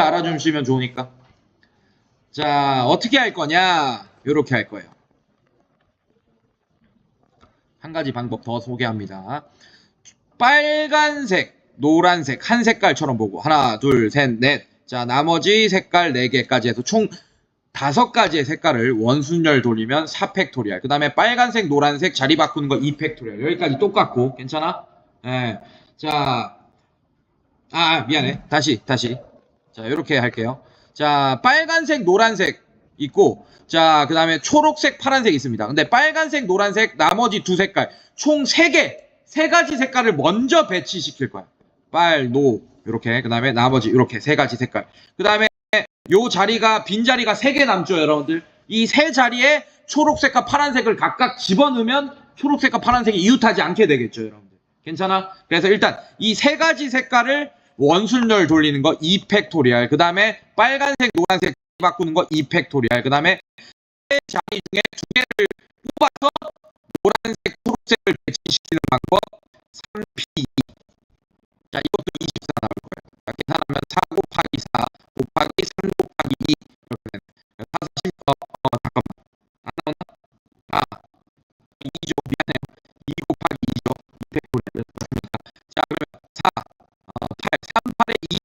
알아주시면 좋으니까. 자, 어떻게 할 거냐? 이렇게 할 거예요. 한 가지 방법 더 소개합니다. 빨간색, 노란색, 한 색깔처럼 보고 하나, 둘, 셋, 넷. 자, 나머지 색깔 4개까지 해서 총 다섯 가지의 색깔을 원순열 돌리면 4팩토리알. 그 다음에 빨간색, 노란색 자리 바꾸는 거 2팩토리알. 여기까지 똑같고, 괜찮아? 예. 자, 아, 미안해. 다시, 다시. 자, 이렇게 할게요. 자, 빨간색, 노란색 있고, 자, 그 다음에 초록색, 파란색 있습니다. 근데 빨간색, 노란색, 나머지 두 색깔, 총 세 개, 세 가지 색깔을 먼저 배치시킬 거야. 빨, 노, 이렇게. 그 다음에 나머지 이렇게 세 가지 색깔. 그 다음에 요 자리가, 빈 자리가 세 개 남죠, 여러분들. 이 세 자리에 초록색과 파란색을 각각 집어넣으면 초록색과 파란색이 이웃하지 않게 되겠죠, 여러분들. 괜찮아? 그래서 일단 이 세 가지 색깔을 원순열 돌리는 거 2팩토리알 그 다음에 빨간색 노란색 바꾸는 거 2팩토리알 그 다음에 자리 중에 두 개를 뽑아서 노란색 초록색을 배치시키는 방법 3P 자 이것도 24 나올 거예요. 자, 계산하면 4 곱하기 4 곱하기 3 곱하기 2 이렇게 되는 4, 40, 어, 어 잠깐만. 안 나오나? 아 2죠 y